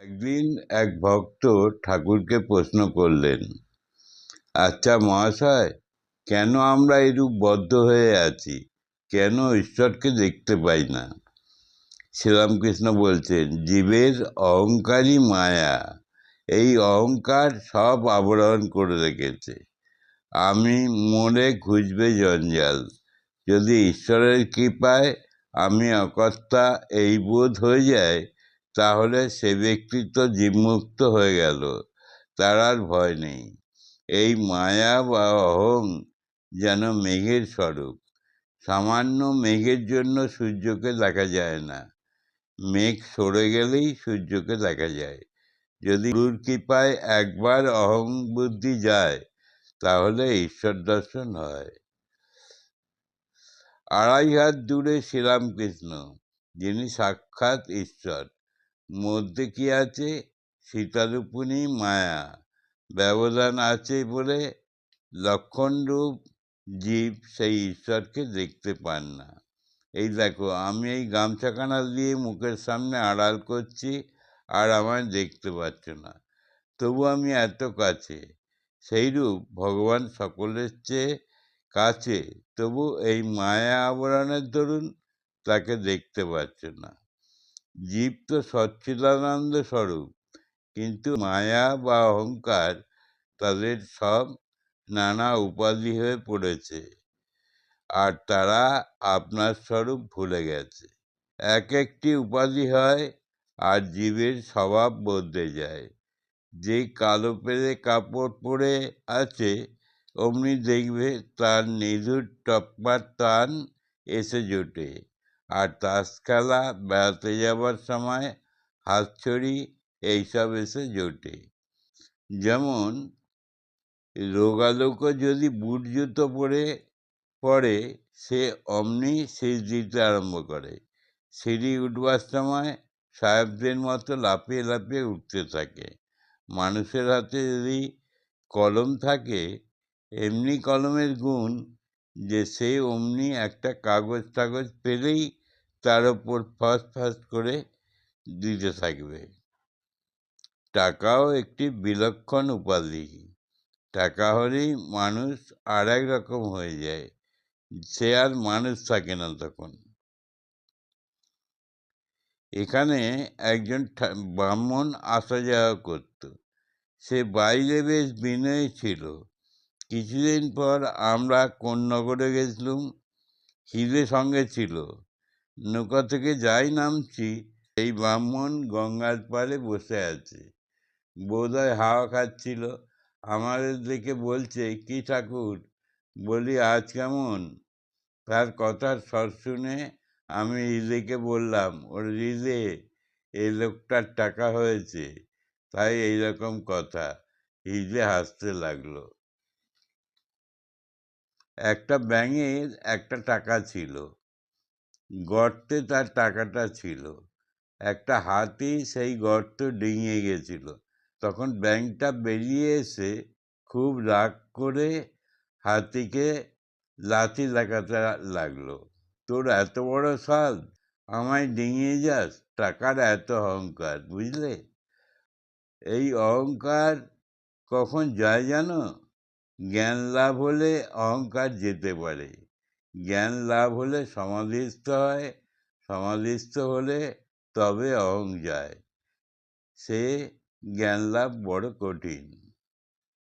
একদিন এক ভক্ত ঠাকুরকে প্রশ্ন করলেন আচ্ছা মহাশয়, কেন আমরা এরূপ বদ্ধ হয়ে আছি? কেন ঈশ্বরকে দেখতে পাই না? শ্রীরামকৃষ্ণ বলছেন, জীবের অহংকারই মায়া। এই অহংকার সব আবরণ করে রেখেছে। আমি মনে খুঁজবে জঞ্জাল। যদি ঈশ্বরের কৃপায় আমি অকর্তা এই বোধ হয়ে যায় তাহলে সে ব্যক্তি তো জীবমুক্ত হয়ে গেল, তার আর ভয় নেই। এই মায়া বা অহং যেন মেঘের স্বরূপ, সামান্য মেঘের জন্য সূর্যকে দেখা যায় না। মেঘ সরে গেলেই সূর্যকে দেখা যায়। যদি গুরুর কৃপায় একবার অহং বুদ্ধি যায়, তাহলে ঈশ্বর দর্শন হয়। আড়াই হাত দূরে শ্রীরামকৃষ্ণ, যিনি সাক্ষাৎ ঈশ্বর। মধ্যে কি আছে? সীতারূপিণী মায়া। ব্যবধান আছে বলে লক্ষণরূপ জীব সেই ঈশ্বরকে দেখতে পান না। এই দেখো, আমি এই গামছাখানা দিয়ে মুখের সামনে আড়াল করছি আর আমায় দেখতে পাচ্ছ না। তবু আমি এত কাছে। সেইরূপ ভগবান সকলের চেয়ে কাছে। তবু এই মায়া আবরণের দরুন তাকে দেখতে পাচ্ছ না। জীব তো সচ্ছিদানন্দ স্বরূপ। কিন্তু মায়া বা অহংকার তাদের সব নানা উপাধি হয়ে পড়েছে। আর তারা আপনার স্বরূপ ভুলে গেছে। এক একটি উপাধি হয় আর জীবের স্বভাব বদলে যায়। যে কালো পেরে কাপড় পরে আছে, অমনি দেখবে তার নিধুর টপ্পার টান এসে জোটে। আর তাস খেলা বেড়াতে যাবার সময় হাতছড়ি এইসব এসে জোটে। যেমন রোগালোকও যদি বুট জুতো পরে পরে, সে অমনি সিঁড়ি দিতে আরম্ভ করে। সিঁড়ি উঠবার সময় সাহেবদের মতো লাফিয়ে লাফিয়ে উঠতে থাকে। মানুষের হাতে যদি কলম থাকে, এমনি কলমের গুণ যে সে অমনি একটা কাগজ টাগজ পেলেই তার ওপর ফাঁস ফাঁস করে দিতে থাকবে। টাকাও একটি বিলক্ষণ উপাধি। টাকা হলেই মানুষ আর এক রকম হয়ে যায়, সে আর মানুষ থাকে না তখন। এখানে একজন ব্রাহ্মণ আসা যাওয়া করত। সে বাইরে বেশ বিনয়ী ছিল। কিছুদিন পর আমরা কোন নগরে গেছিলাম খিদে সঙ্গে ছিল। নৌকা থেকে যাই নামছি, এই ব্রাহ্মণ গঙ্গার পাড়ে বসে আছে। বোধহয় হাওয়া খাচ্ছিল। আমাদের দেখে বলছে, কি ঠাকুর? বলি, আজ কেমন? তার কথার স্বর শুনে আমি হৃদয়কে বললাম, ওর হৃদয়ে এই লোকটার টাকা হয়েছে। তাই এইরকম কথা। হৃদয় হাসতে লাগল। একটা ব্যাঙের একটা টাকা ছিল। গর্তে তার টাকাটা ছিল। একটা হাতি সেই গর্ত ডিঙিয়ে গেছিল। তখন ব্যাংকটা বেরিয়ে এসে খুব রাগ করে হাতিকে লাথি লাগাতে লাগল। তোর এত বড় সাল আমায় ডিঙিয়ে যাস, টাকার এত অহংকার, বুঝলে? এই অহংকার কখন যায় জানো? জ্ঞান লাভ হলে অহংকার যেতে পারে। জ্ঞান লাভ হলে সমাধিস্থ হয়, সমাধিস্থ হলে তবে অহং যায়। সে জ্ঞান লাভ বড় কঠিন।